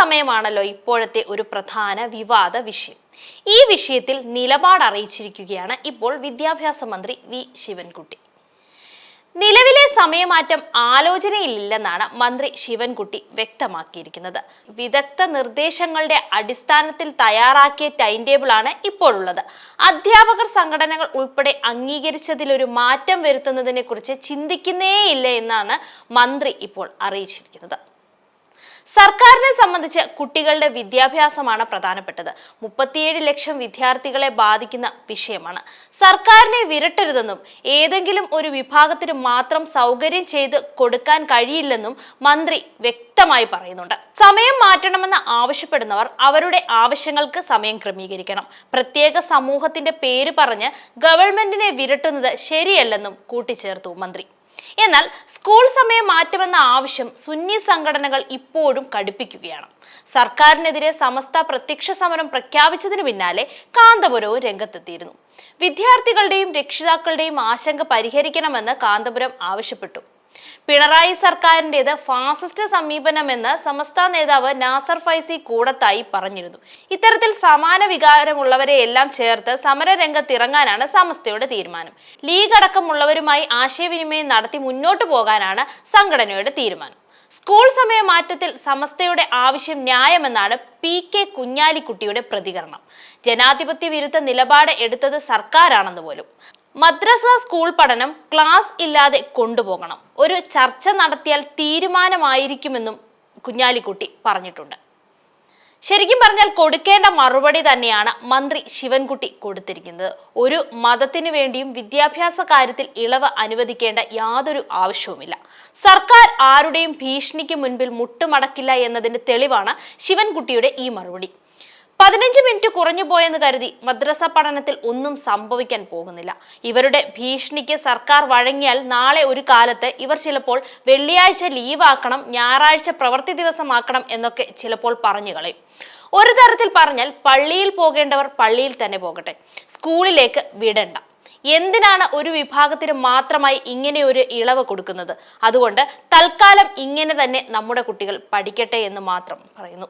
സമയമാണല്ലോ ഇപ്പോഴത്തെ ഒരു പ്രധാന വിവാദ വിഷയം. ഈ വിഷയത്തിൽ നിലപാട് അറിയിച്ചിരിക്കുകയാണ് ഇപ്പോൾ വിദ്യാഭ്യാസ മന്ത്രി വി. ശിവൻകുട്ടി. നിലവിലെ സമയമാറ്റം ആലോചനയിലില്ലെന്നാണ് മന്ത്രി ശിവൻകുട്ടി വ്യക്തമാക്കിയിരിക്കുന്നത്. വിദഗ്ധ നിർദ്ദേശങ്ങളുടെ അടിസ്ഥാനത്തിൽ തയ്യാറാക്കിയ ടൈം ആണ് ഇപ്പോഴുള്ളത്. അധ്യാപകർ സംഘടനകൾ ഉൾപ്പെടെ അംഗീകരിച്ചതിലൊരു മാറ്റം വരുത്തുന്നതിനെക്കുറിച്ച് ചിന്തിക്കുന്നേയില്ല എന്നാണ് മന്ത്രി ഇപ്പോൾ അറിയിച്ചിരിക്കുന്നത്. സർക്കാരിനെ സംബന്ധിച്ച് കുട്ടികളുടെ വിദ്യാഭ്യാസമാണ് പ്രധാനപ്പെട്ടത്. മുപ്പത്തിയേഴ് ലക്ഷം വിദ്യാർത്ഥികളെ ബാധിക്കുന്ന വിഷയമാണ്. സർക്കാരിനെ വിരട്ടരുതെന്നും ഏതെങ്കിലും ഒരു വിഭാഗത്തിന് മാത്രം സൗകര്യം ചെയ്ത് കൊടുക്കാൻ കഴിയില്ലെന്നും മന്ത്രി വ്യക്തമായി പറയുന്നുണ്ട്. സമയം മാറ്റണമെന്ന് ആവശ്യപ്പെടുന്നവർ അവരുടെ ആവശ്യങ്ങൾക്ക് സമയം ക്രമീകരിക്കണം. പ്രത്യേക സമൂഹത്തിന്റെ പേര് പറഞ്ഞ് ഗവൺമെന്റിനെ വിരട്ടുന്നത് ശരിയല്ലെന്നും കൂട്ടിച്ചേർത്തു മന്ത്രി. എന്നാൽ സ്കൂൾ സമയം മാറ്റുമെന്ന ആവശ്യം സുന്നി സംഘടനകൾ ഇപ്പോഴും കടുപ്പിക്കുകയാണ്. സർക്കാരിനെതിരെ സമസ്ത പ്രത്യക്ഷ സമരം പ്രഖ്യാപിച്ചതിനു പിന്നാലെ കാന്തപുരവും രംഗത്തെത്തിയിരുന്നു. വിദ്യാർത്ഥികളുടെയും രക്ഷിതാക്കളുടെയും ആശങ്ക പരിഹരിക്കണമെന്ന് കാന്തപുരം ആവശ്യപ്പെട്ടു. പിണറായി സർക്കാരിന്റെത് ഫാസിസ്റ്റ് സമീപനമെന്ന് സമസ്ത നേതാവ് നാസർ ഫൈസി കൂടത്തായി പറഞ്ഞിരുന്നു. ഇത്തരത്തിൽ സമാന വികാരമുള്ളവരെ എല്ലാം ചേർത്ത് സമരരംഗത്തിറങ്ങാനാണ് സമസ്തയുടെ തീരുമാനം. ലീഗ് അടക്കമുള്ളവരുമായി ആശയവിനിമയം നടത്തി മുന്നോട്ടു പോകാനാണ് സംഘടനയുടെ തീരുമാനം. സ്കൂൾ സമയ മാറ്റത്തിൽ സമസ്തയുടെ ആവശ്യം ന്യായമെന്നാണ് പി കെ കുഞ്ഞാലിക്കുട്ടിയുടെ പ്രതികരണം. ജനാധിപത്യ വിരുദ്ധ നിലപാട് എടുത്തത് സർക്കാരാണെന്ന് പോലും. മദ്രസ സ്കൂൾ പഠനം ക്ലാസ് ഇല്ലാതെ കൊണ്ടുപോകണം. ഒരു ചർച്ച നടത്തിയാൽ തീരുമാനമായിരിക്കുമെന്നും കുഞ്ഞാലിക്കുട്ടി പറഞ്ഞിട്ടുണ്ട്. ശരിക്കും പറഞ്ഞാൽ കൊടുക്കേണ്ട മറുപടി തന്നെയാണ് മന്ത്രി ശിവൻകുട്ടി കൊടുത്തിരിക്കുന്നത്. ഒരു മതത്തിനു വേണ്ടിയും വിദ്യാഭ്യാസ കാര്യത്തിൽ ഇളവ് അനുവദിക്കേണ്ട യാതൊരു ആവശ്യവുമില്ല. സർക്കാർ ആരുടെയും ഭീഷണിക്ക് മുൻപിൽ മുട്ടുമടക്കില്ല എന്നതിന്റെ തെളിവാണ് ശിവൻകുട്ടിയുടെ ഈ മറുപടി. പതിനഞ്ച് മിനിറ്റ് കുറഞ്ഞു പോയെന്ന് കരുതി മദ്രസ പഠനത്തിൽ ഒന്നും സംഭവിക്കാൻ പോകുന്നില്ല. ഇവരുടെ ഭീഷണിക്ക് സർക്കാർ വഴങ്ങിയാൽ നാളെ ഒരു കാലത്ത് ഇവർ ചിലപ്പോൾ വെള്ളിയാഴ്ച ലീവാക്കണം ഞായറാഴ്ച പ്രവൃത്തി ദിവസമാക്കണം എന്നൊക്കെ ചിലപ്പോൾ പറഞ്ഞു കളയും. ഒരു തരത്തിൽ പറഞ്ഞാൽ പള്ളിയിൽ പോകേണ്ടവർ പള്ളിയിൽ തന്നെ പോകട്ടെ സ്കൂളിലേക്ക് വിടണ്ട. എന്തിനാണ് ഒരു വിഭാഗത്തിന് മാത്രമായി ഇങ്ങനെ ഒരു ഇളവ് കൊടുക്കുന്നത്? അതുകൊണ്ട് തൽക്കാലം ഇങ്ങനെ തന്നെ നമ്മുടെ കുട്ടികൾ പഠിക്കട്ടെ എന്ന് മാത്രം പറയുന്നു.